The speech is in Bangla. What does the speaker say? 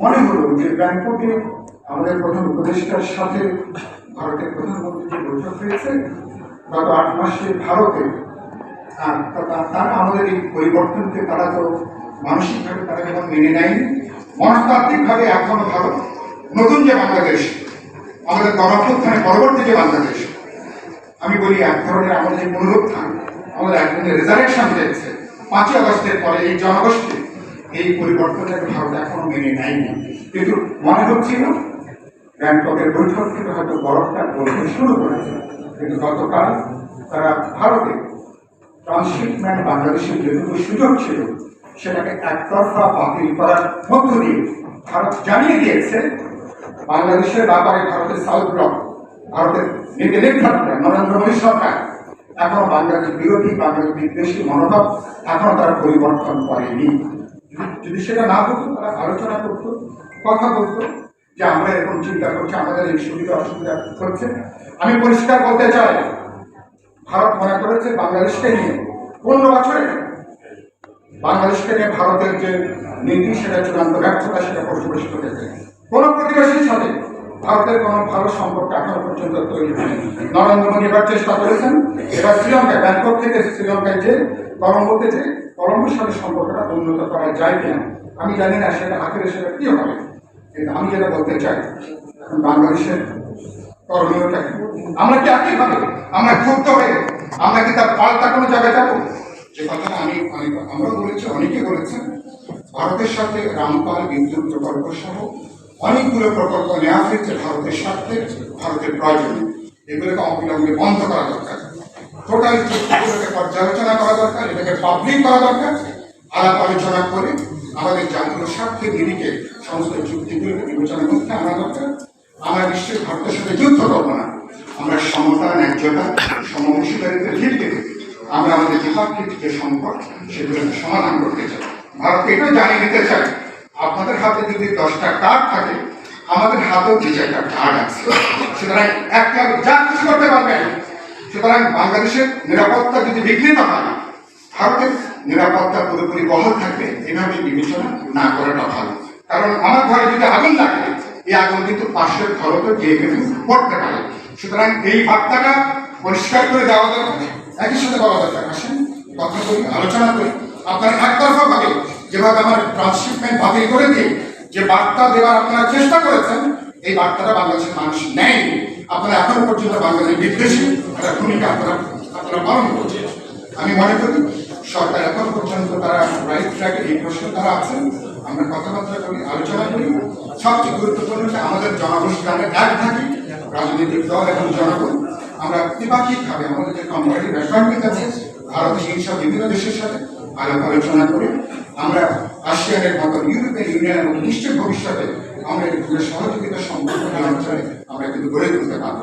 মনে হলো যে ব্যাংককে আমাদের প্রধান উপদেষ্টার সাথে ভারতের প্রধানমন্ত্রী যে বৈঠক হয়েছে, গত আট মাসে ভারতে তারা আমাদের এই পরিবর্তনকে তারা তো মানসিকভাবে তারা যখন মেনে নেয়নি, মনস্তাত্ত্বিকভাবে এখনও ভারত নতুন যে বাংলাদেশ, আমাদের গণঅভ্যুত্থানে পরবর্তী যে বাংলাদেশ, আমি বলি এক ধরনের আমাদের যে পুনরুত্থান আমাদের এক ধরনের রেজারেকশন হয়েছে। পাঁচই আগস্টের পরে এই জনগোষ্ঠী এই পরিবর্তনের ভারত এখনও মেনে নেয়নি। কিন্তু মনে হচ্ছিল, ব্যাংককের বৈঠক থেকে হয়তো বরফটা বলতে শুরু করেছে। কিন্তু গতকাল তারা ভারতে ট্রান্সশিপমেন্ট বাংলাদেশের যেটুকু সুযোগ ছিল, সেটাকে একতরফা বাতিল করার মধ্য দিয়ে ভারত জানিয়ে দিয়েছে, বাংলাদেশের ব্যাপারে ভারতের সাউথ ব্লক, ভারতের নীতি নির্ধারকরা, নরেন্দ্র মোদী সরকার, এখনও বাংলাদেশ বিরোধী, বাংলাদেশ বিদ্বেষী মনোভাব এখনও তারা পরিবর্তন করেনি। যদি- সেটা না হতো, তারা আলোচনা করতো, কথা বলতো যে আমরা এরকম চিন্তা করছি, আমাদের এই সুবিধা, অসুবিধা হচ্ছে। আমি পরিষ্কার বলতে চাই, ভারত মনে করেছে বাংলাদেশকে নিয়ে পনেরো বছরে বাংলাদেশকে নিয়ে ভারতের যে নীতি, সেটা চূড়ান্ত ব্যর্থতা, সেটা পরিবেশিত হয়েছে। কোন প্রতিবেশীর সাথে ভারতের কোনো ভালো সম্পর্ক এখনও পর্যন্ত তৈরি হয়নি। নরেন্দ্র মোদী এবার চেষ্টা করেছেন, এবার শ্রীলঙ্কায়, ব্যাংকক থেকে শ্রীলঙ্কায় যে কলম্বোতে যে কলম্বোর সাথে সম্পর্কটা উন্নত করা যায় কিনা, আমি জানি না সেটা আখেরে সেটা কি হবে। কিন্তু আমি যেটা বলতে চাই, এখন বাংলাদেশের করণীয়টা কি? আমরা কি একইভাবে আমরা ক্ষুব্ধ হয়ে, আমরা কি তার পাল্টা কোনো জায়গায় যাব? যে কথাটা আমি অনেক আমরা বলেছি, অনেকে বলেছেন, ভারতের সাথে রামপাল, বিদ্যুৎ প্রকল্প সহ অনেকগুলো প্রকল্প নেওয়া হয়েছে ভারতের স্বার্থে, ভারতের প্রয়োজনে। এগুলোকে অবিলম্বে বন্ধ করা দরকার। টোটাল চুক্তিগুলোকে পর্যালোচনা করা দরকার? এটাকে পাবলিক করা দরকার। আলাপ আলোচনা করে আমাদের জাতীয় স্বার্থে নিরিখে সমস্ত চুক্তিগুলোকে বিবেচনার মধ্যে আনা দরকার। আমরা নিশ্চয়ই ভারতের সাথে যুদ্ধ করব না। আমরা সমতা ন্যায্যতা সমঅংশীদারিত্বের ভিত্তিতে আমরা আমাদের দ্বিপাক্ষিক যে সংকট সেগুলোকে সমাধান করতে চাই। ভারতকে এটাও জানিয়ে দিতে চাই আপনাদের হাতে যদি দশটা কার্ড থাকে, আমাদের হাতেও যে একটা কার্ড আছে, সুতরাং একটা যা কিছু করতে পারবেন। সুতরাং বাংলাদেশের নিরাপত্তা যদি বিঘ্নিত হয়, ভারতের নিরাপত্তা পুরোপুরি বহাল থাকবে, এভাবে বিবেচনা না করাটা ভালো। কারণ আমার ঘরে যদি আগুন লাগে, এই আগুন কিন্তু পাশের ঘরতে গিয়ে কিন্তু পড়তে পারে। সুতরাং এই বার্তাটা পরিষ্কার করে দেওয়া দরকার। একই সাথে বলা দরকার, আসেন, কথা বলি, আলোচনা করি। আপনারা একতরফা ভাবে যেভাবে আমার ট্রান্সশিপমেন্ট বাতিল করে দিয়ে যে বার্তা দেওয়ার আপনারা চেষ্টা করেছেন, এই বার্তাটা বাংলাদেশের মানুষ নেয়নি আপনারা এখনও পর্যন্ত বাংলাদেশ বিদ্বেষী একটা ভূমিকা আপনারা আপনারা পালন করছেন। আমি মনে করি সরকার এখন পর্যন্ত তারা রাইট ট্র্যাকে এই প্রশ্ন তারা আছেন। আমরা কথাবার্তা করি, আলোচনা করি। সবচেয়ে গুরুত্বপূর্ণ হচ্ছে আমাদের জনগোষ্ঠী আমরা এক থাকি, রাজনৈতিক দল এবং জনগণ। আমরা দ্বিপাক্ষিকভাবে আমাদের যে কম্পারেটিভ অ্যাডভান্টেজ আছে ভারতের হিংসা বিভিন্ন দেশের সাথে আলাপ আলোচনা করে। আমরা আসিয়ানের মতো ইউরোপিয়ান ইউনিয়ন এবং নিশ্চিত ভবিষ্যতে আমরা সহযোগিতা সম্পর্ক আমরা কিন্তু গড়ে তুলতে পারব।